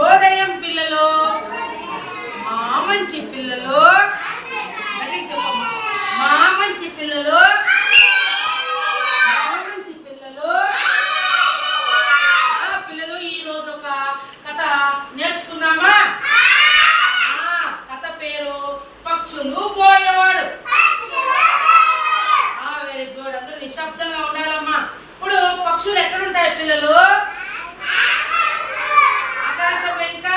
శుభోదయం పిల్లలు మా మంచి పిల్లలు మళ్ళీ మా మంచి పిల్లలు మంచి పిల్లలు. ఆ పిల్లలు ఈ రోజు ఒక కథ నేర్చుకుందామా? ఆ కథ పేరు పక్షులు పోయేవాడు. ఆ వెరీ గుడ్. అందరూ నిశ్శబ్దంగా ఉండాలమ్మా. ఇప్పుడు పక్షులు ఎక్కడ ఉంటాయి పిల్లలు? ఆకాశంలో ఇంకా?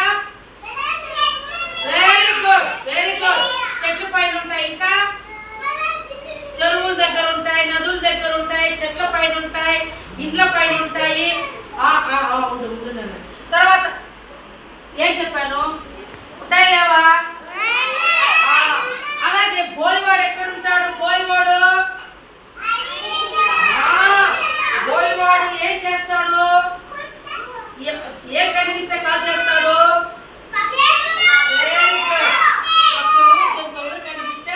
వెరీ గుడ్ వెరీ గుడ్ చెట్ల పైన ఉంటాయి ఇంకా? చెరువుల దగ్గర ఉంటాయి నదుల దగ్గర ఉంటాయి చెట్ల పైన ఉంటాయి ఇండ్ల పైన ఉంటాయి. ఆ, ఆ, తర్వాత ఏం చెప్పాను? ఉంటాయి లేవా ఆ, అలాగే బోయవాడు ఎక్కడ ఉంటాడు బోయవాడు ఆ, బోయవాడు ఏం చేస్తాడు ఏ- ఏం కనిపిస్తే కాల్ చేస్తాడు Very good. పక్షులు, జంతువులు కనిపిస్తే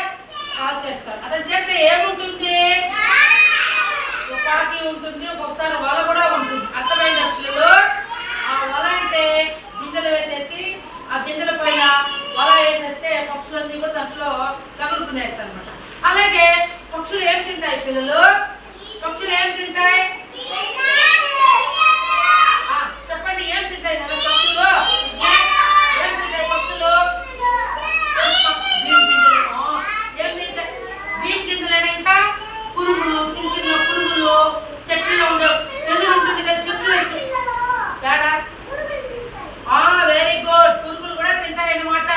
కాల్ చేస్తాడు అతని చేతిలో ఏముంటుంది తుపాకీ ఉంటుంది ఒక్కొక్కసారి వల కూడా ఉంటుంది అర్థమైన పిల్లలు ఆ వల అంటే గింజలు వేసేసి ఆ గింజల పైన వల పక్షులన్నీ కూడా దాంట్లో తగులుకునేస్తాయి అనమాట అలాగే పక్షులు ఏం తింటాయి పిల్లలు? పక్షులు ఏం తింటాయి ఆ, చెప్పండి ఏం తింటాయి నాన్న పక్షులు ఏం తింటాయి పక్షులు బియ్యం గింజలు. ఆ, ఏం తింటాయి బియ్యం గింజలేనా ఇంకా పురుగులు చిన్న చిన్న పురుగులు చెట్లలో ఉండే సెదురు ఉంటుంది కదా చెట్లు వేసి తేడా ఆ వెరీ గుడ్ పురుగులు కూడా తింటాయి అన్నమాట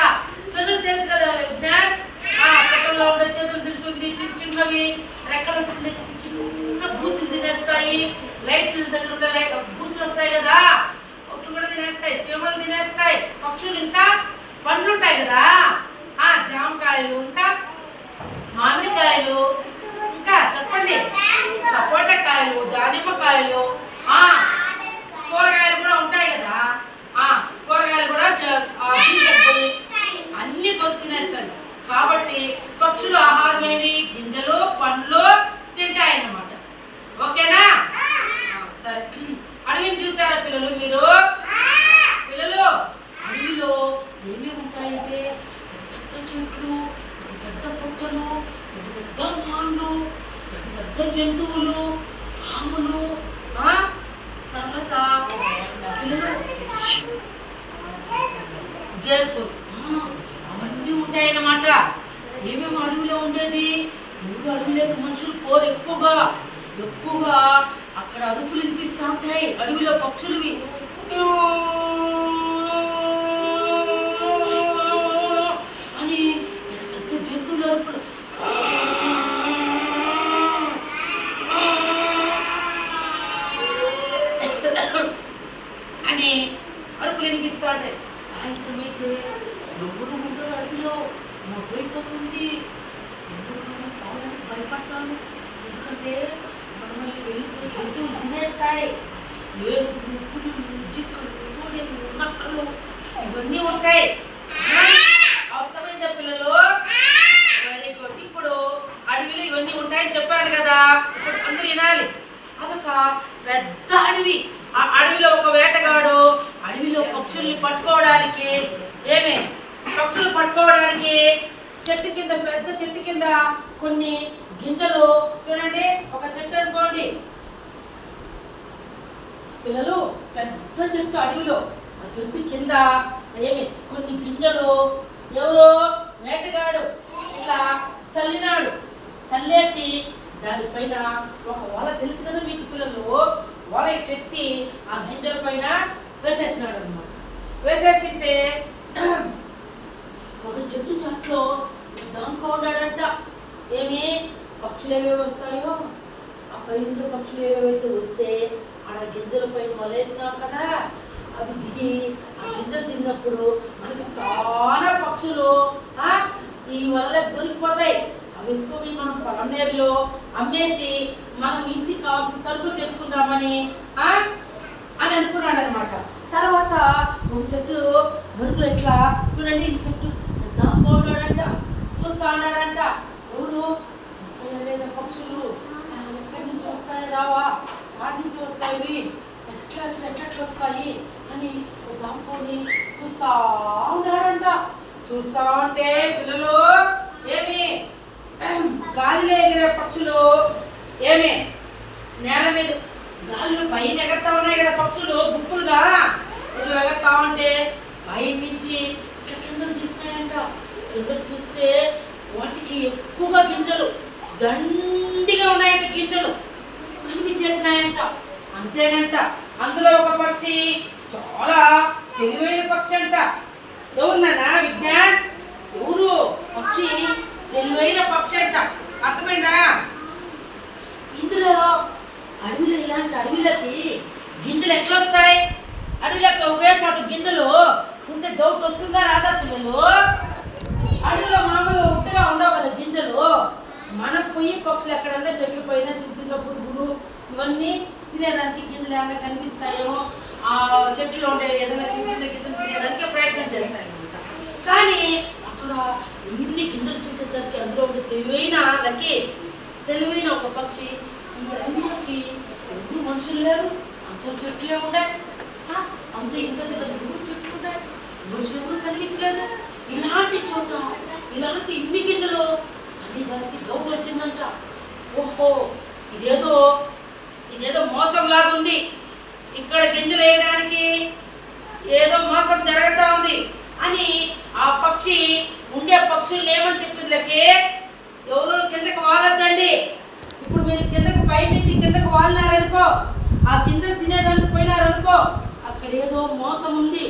చెదులు తెలుసు కదా విజ్ఞాన్ ఆ చెట్లలో ఉండే చెదులు తింటుంది చిన్న చిన్నవి రెక్కలు చిన్న చిన్న చిన్న బూసులు తినేస్తాయి లైట్ల దగ్గర ఉండే లైట్ బూసులు వస్తాయి కదా ఒట్లు కూడా తినేస్తాయి సీమలు తినేస్తాయి పక్షులు ఇంకా పండ్లు ఉంటాయి కదా. ఆ జామకాయలు ఇంకా మామిడికాయలు ఇంకా చెప్పండి. సపోటా కాయలు దానిమ్మకాయలు ఆ కూరగాయలు కూడా ఉంటాయి కదా. ఆ కూరగాయలు కూడా ఆ అన్ని కొద్ది కాబట్టి పక్షులు ఆహారం ఏవి? గింజలు పండ్లు తింటాయి అన్నమాట. ఓకేనా? సరే. అడవిని చూసారా పిల్లలు మీరు పిల్లలు అడవిలో ఏమేమి ఉంటాయంటే పెద్ద చెట్లు పెద్ద పుట్టలు పెద్ద పెద్ద మాన్లు పెద్ద పెద్ద జంతువులు పాములు ఆ తర్వాత పిల్లలు జంతు అవన్నీ ఉంటాయన్నమాట ఏమేమి అడవిలో ఉండేది ఎవరు అడవిలోకి మనుషులు పోరు ఎక్కువగా ఎక్కువగా అక్కడ అరుపులు వినిపిస్తూ ఉంటాయి అడవిలో పక్షులువి అని పెద్ద పెద్ద జంతువుల అరుపులు అని అరుపులు వినిపిస్తూ ఉంటాయి సాయంత్రం అయితే ఎవరు ఉండరు అడవిలో మొబ్బైపోతుంది ఎవరు మనం పోవడానికి భయపడతాను ఎందుకంటే మనం మళ్ళీ వెళ్తే జంతువులు తినేస్తాయి ఏనుగులు తోడేలు నక్కలు ఇవన్నీ ఉంటాయి అర్థమైందా పిల్లలు వెరీ గుడ్ ఇప్పుడు అడవిలో ఇవన్నీ ఉంటాయని చెప్పాను కదా ఇప్పుడు అందరూ వినాలి అదొక పెద్ద అడవి ఆ అడవిలో ఒక వేటగాడు అడవిలో పక్షుల్ని పట్టుకోవడానికి ఏమే పక్షులు పట్టుకోవడానికి చెట్టు కింద పెద్ద చెట్టు కింద కొన్ని గింజలు. చూడండి ఒక చెట్టు అనుకోండి. పిల్లలు పెద్ద చెట్టు అడవిలో ఆ చెట్టు కింద ఏమి కొన్ని గింజలు ఎవరో వేటగాడు ఇట్లా సల్లినాడు. సల్లేసి దానిపైన ఒక వల తెలుసు కదా మీకు పిల్లలు? వల ఎత్తి ఆ గింజల పైన వేసేసినాడు అనమాట వేసేసింటే ఒక చెట్టు చాట్లో దాంకో ఉన్నాడంట. ఏమి? పక్షులు ఏమేమి వస్తాయో? ఆ పైన పక్షులు ఏవేవైతే వస్తే ఆడ గింజల పైన వలేసినాం కదా అవి దిగి ఆ గింజలు తిన్నప్పుడు మనకి చాలా పక్షులు ఈ వల్ల దొరికిపోతాయి. అవి ఎత్తుకొని మనం పొలం నీరులో అమ్మేసి మనం ఇంటికి కావాల్సిన సరుకులు తెచ్చుకుందామని అని అనుకున్నాడు అనమాట తర్వాత ఒక చెట్టు మరుగులు ఎట్లా చూడండి ఈ చెట్టు దాంట్లో చూస్తా ఉన్నాడంట. ఎవరు? వస్తాయా లేదా పక్షులు? ఎక్కడి నుంచి వస్తాయి రావా? ఎక్కడి నుంచి వస్తాయి ఎట్లా ఎట్లా వస్తాయి అని దాంకొని చూస్తా ఉన్నాడంట చూస్తా ఉంటే పిల్లలు ఏమి? గాలిలో ఎగిరే పక్షులు ఏమి? నేల మీద గాలిలో పైన ఎగతా ఉన్నాయి కదా పక్షులు గుంపులుగా ఇట్లా ఎగతా ఉంటే పైన నుంచి ఇట్లా కిందకు చూస్తున్నాయంట కిందకు చూస్తే వాటికి ఎక్కువగా గింజలు దండిగా ఉన్నాయంట గింజలు. కనిపించేసినాయంట. అంతేనంట. అందులో ఒక పక్షి చాలా తెలివైన పక్షి అంట. ఎవరున్నానా విజ్ఞాన్? ఎవరు? పక్షి తెలివైన పక్షి అంట. అర్థమైందా? ఇందులో అడవిలో ఇలాంటి అడవిలకి గింజలు ఎట్లా వస్తాయి అడవిలోకి ఒకే చోట గింజలు ఉంటే డౌట్ వస్తుందా రాదా పిల్లలు? అడవిలో మామూలుగా ఉట్టగా ఉండవు కదా గింజలు. మన పొయ్యి పక్షులు ఎక్కడన్నా చెట్లు పోయినా చిన్న చిన్న పురుగులు ఇవన్నీ తినేదానికి గింజలు ఏమైనా కనిపిస్తాయేమో ఆ చెట్లు ఉండే ఏదైనా చిన్న చిన్న గింజలు తినేదానికి ప్రయత్నం చేస్తాయన్నమాట. కానీ అక్కడ ఇన్ని గింజలు చూసేసరికి అందులో ఉండే తెలివైన లకి తెలివైన ఒక పక్షి ఈ అన్నిటికి ఎవరు మనుషులు లేరు అంత చెట్లే ఉండే. అంత ఇంత పెద్ద చెట్లు ఉంటాయి మనుషులు ఎవరు కనిపించలేదు. ఇలాంటి చోట ఇలాంటి ఇన్ని గింజలు అని దానికి డౌట్ వచ్చిందంట ఓహో ఇదేదో ఇదేదో మోసం లాగుంది ఇక్కడ గింజలు వేయడానికి ఏదో మోసం జరుగుతూ ఉంది అని ఆ పక్షి ఉండే పక్షులు ఏమని చెప్పిందిలకే ఎవరు కిందకి వాలద్దండి? ఇప్పుడు మీరు కిందకి పై నుంచి కిందకి వాలినారనుకో ఆ గింజలు తినేదానికి పోయినారనుకో అక్కడ ఏదో మోసం ఉంది.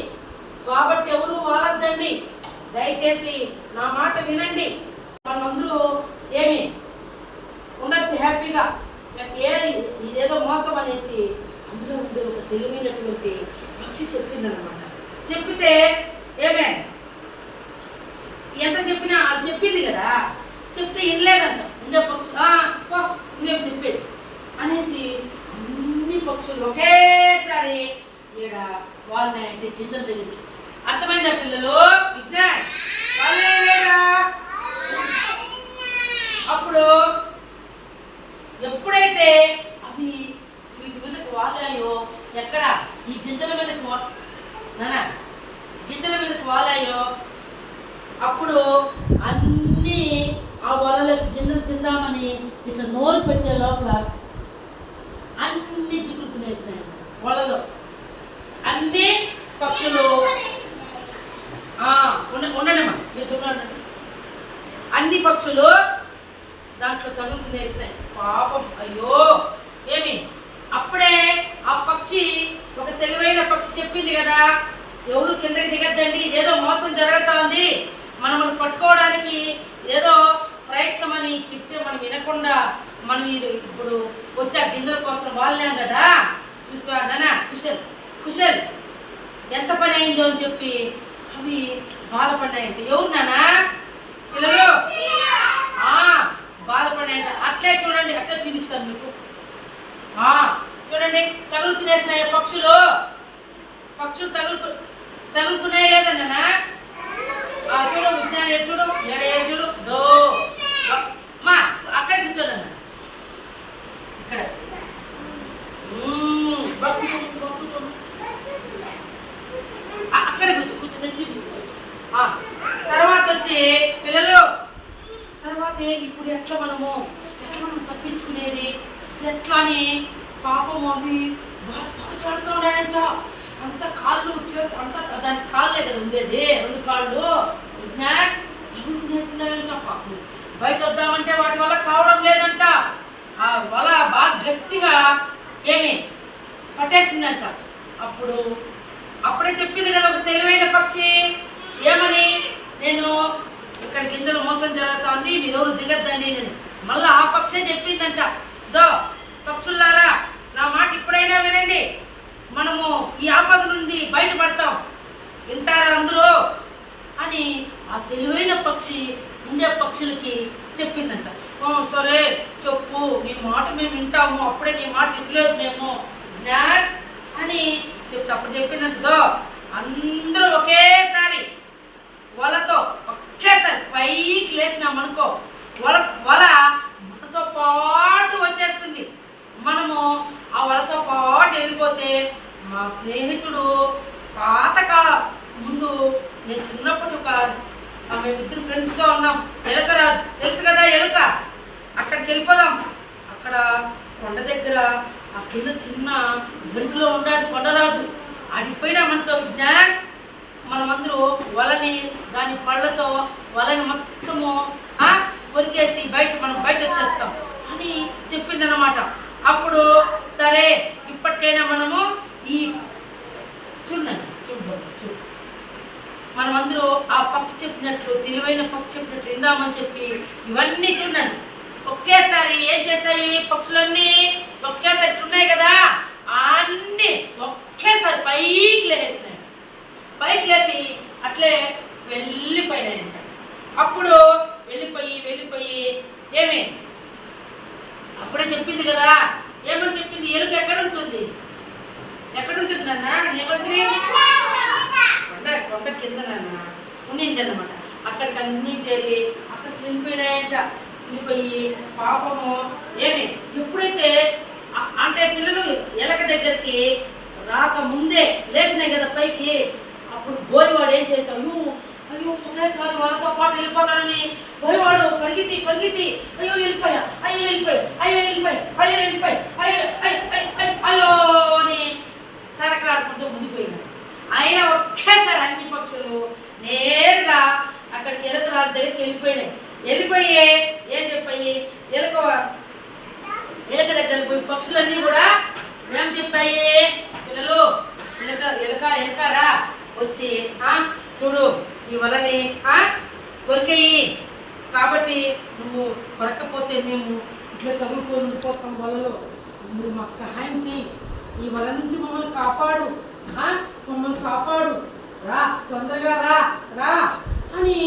కాబట్టి ఎవరు వాలద్దండి? దయచేసి నా మాట వినండి మనందరూ ఏమి ఉండొచ్చు హ్యాపీగా నాకు ఏ ఇదేదో మోసం అనేసి అందులో ఉండే ఒక తెలివైనటువంటి పక్షి చెప్పిందనమాట చెప్పితే ఏమే? ఎంత చెప్పినా అది చెప్పింది కదా? చెప్తే వినలేదంట. ఉండే పక్షి నువ్వేం చెప్పేది? అనేసి అన్ని పక్షులు ఒకేసారి ఈడ వాళ్ళని గింజలు తెలియదు అర్థమైందా పిల్లలు? విజ్ఞాన్ వాళ్ళే అప్పుడు ఎప్పుడైతే అవి వీటి మీదకి వాలాయో ఎక్కడ? ఈ గింజల మీదకి వా- గింజల మీదకి వాలాయో అప్పుడు అన్ని ఆ వలలో గింజలు తిందామని ఇట్లా నోరు పెట్టే లోపల అన్ని చిక్కుకునేసినాయి వలలో. అన్ని పక్షులు. ఆ, మీరు అన్ని పక్షులు దాంట్లో తగులుకునేసినాయి పాపం అయ్యో. ఏమి? అప్పుడే పక్షి ఒక తెలివైన పక్షి చెప్పింది కదా. ఎవరు కిందకి దిగద్దండి? ఏదో మోసం జరుగుతా ఉంది మనల్ని పట్టుకోవడానికి ఏదో ప్రయత్నం అని చెప్తే మనం వినకుండా మనం ఇప్పుడు వచ్చే గింజల కోసం వాళ్ళాం కదా. చూసుకో నానా కుషల్ ఎంత పని అయిందో అని చెప్పి అవి బాధపడ్డాయంట. ఎవరు నానా పిల్లలు? బాధపడ్డాయంట. అట్లే చూడండి అట్లే చూపిస్తాను మీకు. ఆ, చూడండి తగులుకునేసినాయి పక్షులు? పక్షులు తగులుకు తగులుకునే లేదన్నా చూడు విజ్ఞానం చూడు ఏడు చూడు? దో. మా అక్కడ కూర్చోదన్న ఇక్కడ. అక్కడ కూర్చో, కూర్చో. అక్కడే చూపిస్తాను తర్వాత వచ్చి పిల్లలు తర్వాత ఇప్పుడు ఎట్లా మనము? ఎట్లా మనం తప్పించుకునేది? ఎట్లా అని పాపం అవి బాగా ఉన్నాయంట అంత కాళ్ళు చేతి అంత దానికి కాళ్ళే కదా ఉండేది. రెండు కాళ్ళు. విజ్ఞాన్ పాపం. బయట వద్దామంటే వాటి వల్ల కావడం లేదంట. ఆ వల బాగా గట్టిగా ఏమి పట్టేసిందంట. అప్పుడు అప్పుడే చెప్పింది కదా ఒక తెలివైన పక్షి. ఏమని? నేను ఇక్కడ గింజలు మోసం జరుగుతోంది మీరు ఎవరు దిగద్దండి నేను మళ్ళీ ఆ పక్షే చెప్పిందంట. దో పక్షుల్లారా నా మాట ఇప్పుడైనా వినండి మనము ఈ ఆపద నుండి బయటపడతాం. వింటారా అందరూ? అని ఆ తెలివైన పక్షి ఉండే పక్షులకి చెప్పిందంట. సరే చెప్పు. నీ మాట మేము వింటాము. అప్పుడే నీ మాట ఇవ్వలేదు మేము. జ్ఞాన్ అని చెప్తే అప్పుడు చెప్పిందంట. అందరూ ఒకేసారి వలతో ఒకేసారి పైకి లేచినామనుకో వల వల మనతో పాటు వచ్చేస్తుంది. మనము ఆ వలతో పాటు వెళ్ళిపోతే మా స్నేహితుడు మేమిద్దరు ఫ్రెండ్స్గా ఉన్నాం. ఎలుక రాజు తెలుసు కదా ఎలుక? అక్కడికి వెళ్ళిపోదాం. అక్కడ కొండ దగ్గర ఆ కింద చిన్న దొరుకులో ఉండాలి కొండరాజు ఆడిపోయినామనుకో విజ్ఞాన్. మనమందరూ వలని దాని పళ్ళతో వలని మొత్తము కొరికేసి బయట మనం బయట వచ్చేస్తాం. అని చెప్పిందనమాట అప్పుడు సరే ఇప్పటికైనా మనము ఈ చూడండి చూడండి చూడు మనమందరూ ఆ పక్షి చెప్పినట్లు తెలివైన పక్షి చెప్పినట్లు విందామని చెప్పి ఇవన్నీ చూడండి. ఒకేసారి ఏం చేశాయి పక్షులన్నీ? ఒకేసారి ఉన్నాయి కదా అన్నీ ఒకేసారి పైకి లేసినాయి పైకి లేసి అట్లే వెళ్ళిపోయినాయంట అప్పుడు వెళ్ళిపోయి వెళ్ళిపోయి ఏమి అప్పుడే చెప్పింది కదా ఏమని చెప్పింది ఎలుక ఎక్కడ ఉంటుంది ఎక్కడ ఉంటుంది నాన్న హేమశ్రీ కొండ కొండ కింద నాన్న ఉన్నింది అనమాట అక్కడికి అన్నీ చేరి అక్కడికి వెళ్ళిపోయినాయంట వెళ్ళిపోయి పాపము ఏమి? ఎప్పుడైతే అంటే పిల్లలు ఎలక దగ్గరికి రాక ముందే లేచినాయి కదా పైకి అప్పుడు బోయవాడు ఏం చేశావు అయ్యో ఒకేసారి వాళ్ళతో పాటు వెళ్ళిపోతాడని బోయవాడు పరిగెత్తి పరిగెత్తి అయ్యో వెళ్ళిపోయా అయ్యో వెళ్ళిపోయా అయ్యో వెళ్ళిపోయా అయ్యో వెళ్ళిపోయా అయ్యో అయ్యో అయ్యో అని తరకాడుకుంటూ ముందుపోయినాడు ఆయన ఒకేసారి అన్ని పక్షులు నేరుగా అక్కడికి ఎలుకరాజు దగ్గరికి వెళ్ళిపోయినాయి. వెళ్ళిపోయి ఏం చెప్పాయి? ఎలుక ఎలుక దగ్గర పోయి పక్షులన్నీ కూడా ఏం చెప్పాయి? పిల్లలు ఎలుక ఎలుక ఎలుకరా? వచ్చి ఆ చూడు ఈ వలని ఆ కొరికేయి. కాబట్టి నువ్వు కొరకపోతే మేము ఇట్లా తగులుకొని ఉండిపోతాం వలలో. నువ్వు మాకు సహాయం చేయి ఈ వల నుంచి మమ్మల్ని కాపాడు. ఆ మమ్మల్ని కాపాడు. రా తొందరగా రా రా. అని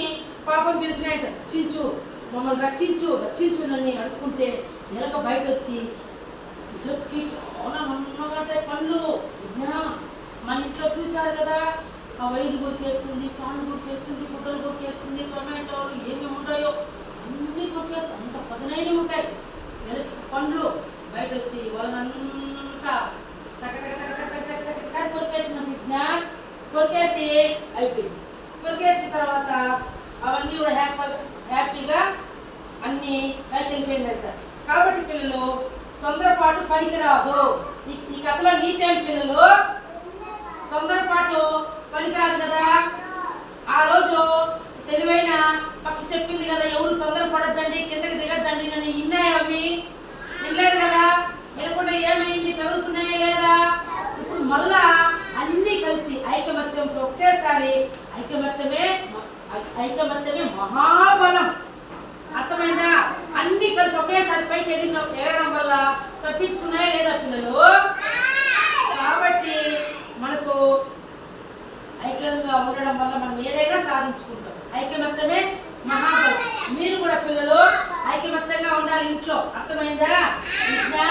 పాపం పిలిచినాయట. చించు. మమ్మల్ని రక్షించు రక్షించునని అనుకుంటే నెలక బయట వచ్చి ఇళ్ళకి చాలా మన్నగంటే పనులు విజ్ఞా మన ఇంట్లో చూశారు కదా ఆ వైరు గురికేస్తుంది పాలు గురికేస్తుంది గుడ్డలు గురికేస్తుంది టొమాటోలు ఏమేమి ఉంటాయో అన్నీ గురికేస్తాయి అంత పదునైన ఉంటాయి. నెలకి పండ్లు బయట వచ్చి వాళ్ళంతా కొరికేసిన విజ్ఞ. కొరికేసి అయిపోయింది. కొరికేసిన తర్వాత అవన్నీ కూడా హ్యాపీ హ్యాపీగా అన్ని పైకి వెళ్ళిపోయిందట కాబట్టి పిల్లలు తొందరపాటు పనికిరాదు. ఈ కథలో నీతేం పిల్లలు? తొందరపాటు పనికిరాదు కదా? ఆ రోజు తెలివైన పక్షి చెప్పింది కదా ఎవరు తొందరపడద్దండి కిందకి దిగద్దండి నన్ను విన్నాయి అవి. వినలేదు కదా? వినకుండా ఏమైంది? తగులుకున్నాయా లేదా? ఇప్పుడు మళ్ళా అన్నీ కలిసి ఐకమత్యంతో ఒకేసారి ఐకమత్యమే ఐకమత్యమే మహాబలం. అర్థమైందా? అన్ని కలిసి ఒకేసారి పైకి ఎదిగిన ఎగడం వల్ల తప్పించుకున్నాయా లేదా పిల్లలు? కాబట్టి మనకు ఐక్యంగా ఉండడం వల్ల మనం ఏదైనా సాధించుకుంటాం. ఐకమత్యమే మహాబలం. మీరు కూడా పిల్లలు ఐకమత్యంగా ఉండాలి ఇంట్లో. అర్థమైందా? ఇంకా,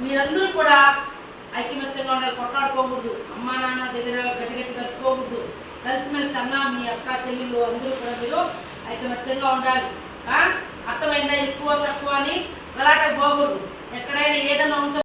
మీరందరూ కూడా ఐకమత్యంగా ఉండాలి కొట్లాడుకోకూడదు. అమ్మా నాన్న దగ్గర గట్టి గట్టి కలుసుకోకూడదు కలిసిమెలిసి అన్న మీ అక్క చెల్లెలు అందరూ కూడా మీరు ఐకమత్యంగా ఉండాలి. ఆ? అర్థమైందా? ఎక్కువ తక్కువ అని? గలాట పోకూడదు. ఎక్కడైనా ఏదైనా ఉంటే